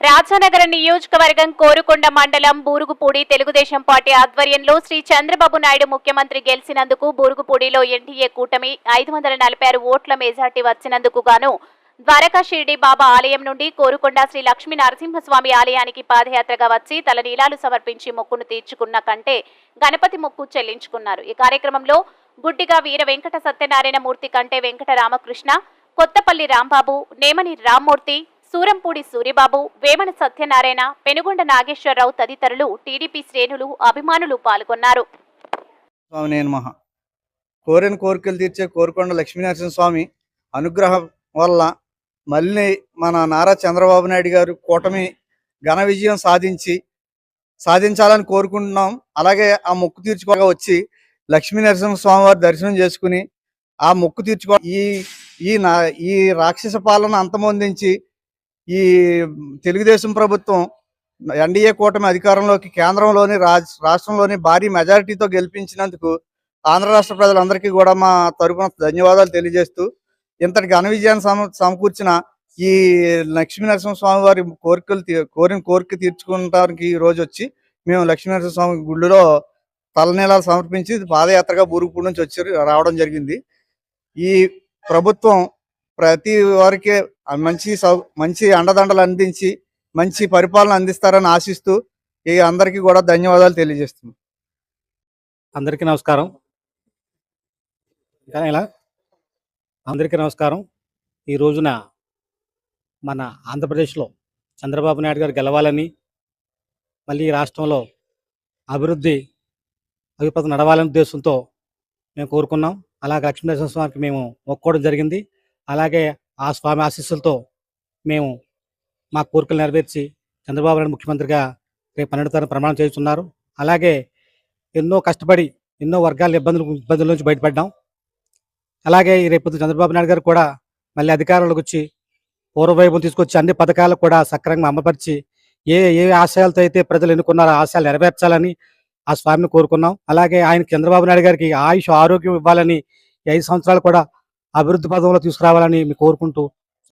రాజానగర నియోజకవర్గం కోరుకొండ మండలం బూరుగుపూడి తెలుగుదేశం పార్టీ ఆధ్వర్యంలో శ్రీ చంద్రబాబు నాయుడు ముఖ్యమంత్రి గెలిచినందుకు బూరుగుపూడిలో ఎన్డీఏ కూటమి ఐదు వందల నలభై ఆరు ఓట్ల మెజార్టీ వచ్చినందుకు గాను ద్వారకా షిర్డి బాబా ఆలయం నుండి కోరుకొండ శ్రీ లక్ష్మీ నరసింహస్వామి ఆలయానికి పాదయాత్రగా వచ్చి తలనీలాలు సమర్పించి మొక్కును తీర్చుకున్న కంటే గణపతి మొక్కు చెల్లించుకున్నారు. ఈ కార్యక్రమంలో గుడ్డిగా వీర వెంకట సత్యనారాయణ మూర్తి కంటే వెంకట రామకృష్ణ కొత్తపల్లి రాంబాబు నేమని రామ్మూర్తి సూరంపూడి సూరిబాబు వేమన సత్యనారాయణ పెనుగొండ నాగేశ్వరరావు తదితరులు టీడీపీ శ్రేణులు అభిమానులు పాల్గొన్నారు. కోరిన కోరికలు తీర్చే కోరుకొండ లక్ష్మీనరసింహ స్వామి అనుగ్రహం వల్ల మళ్ళీ మన నారా చంద్రబాబు నాయుడు గారు కూటమి ఘన విజయం సాధించి సాధించాలని కోరుకుంటున్నాం. అలాగే ఆ మొక్కు తీర్చుకోగా వచ్చి లక్ష్మీనరసింహ స్వామి వారి దర్శనం చేసుకుని ఆ మొక్కు తీర్చుకో ఈ ఈ నా ఈ రాక్షస పాలన అంతమొందించి ఈ తెలుగుదేశం ప్రభుత్వం ఎన్డీఏ కూటమి అధికారంలోకి కేంద్రంలోని రాష్ట్రంలోని భారీ మెజారిటీతో గెలిపించినందుకు ఆంధ్ర రాష్ట్ర ప్రజలందరికీ కూడా మా తరపున ధన్యవాదాలు తెలియజేస్తూ ఇంతటి ఘన విజయాన్ని సమ సమకూర్చిన ఈ లక్ష్మీనరసింహ స్వామి వారి కోరికలు తీ- కోరిన కోరిక తీర్చుకోవడానికి ఈ రోజు వచ్చి మేము లక్ష్మీనరసింహ స్వామి గుళ్ళలో తలనీలాలు సమర్పించి పాదయాత్రగా బూరుగుపూడి నుంచి వచ్చి రావడం జరిగింది. ఈ ప్రభుత్వం ప్రతి వారికి మంచి సౌ మంచి అండదండలు అందించి మంచి పరిపాలన అందిస్తారని ఆశిస్తూ ఈ అందరికీ కూడా ధన్యవాదాలు తెలియజేస్తున్నాం. అందరికీ నమస్కారం. ఇంకా ఇలా అందరికీ నమస్కారం. ఈ రోజున మన ఆంధ్రప్రదేశ్లో చంద్రబాబు నాయుడు గారు గెలవాలని మళ్ళీ రాష్ట్రంలో అభివృద్ధి అభిపథం నడవాలనే ఉద్దేశంతో మేము కోరుకున్నాం. అలాగే లక్ష్మీనరసింహ స్వామికి మేము మొక్కోవడం జరిగింది. అలాగే ఆ స్వామి ఆశీస్సులతో మేము మా కోరికలు నెరవేర్చి చంద్రబాబు నాయుడు ముఖ్యమంత్రిగా రేపు పన్నెండు తారీఖు ప్రమాణం చేస్తున్నారు అలాగే ఎన్నో కష్టపడి ఎన్నో వర్గాల ఇబ్బందులు ఇబ్బందుల నుంచి బయటపడ్డాం. అలాగే రేపు చంద్రబాబు నాయుడు గారు కూడా మళ్ళీ అధికారంలోకి వచ్చి పూర్వవైభవం తీసుకొచ్చి అన్ని పథకాలు కూడా సక్రమంగా అమలుపరిచి ఏ ఏ ఆశయాలతో అయితే ప్రజలు ఎన్నుకున్నారో ఆశయాలు నెరవేర్చాలని ఆ స్వామిని కోరుకున్నాం. అలాగే ఆయన చంద్రబాబు నాయుడు గారికి ఆయుష్ ఆరోగ్యం ఇవ్వాలని ఐదు సంవత్సరాలు కూడా అభివృద్ధి పదంలో తీసుకురావాలని మేము కోరుకుంటూ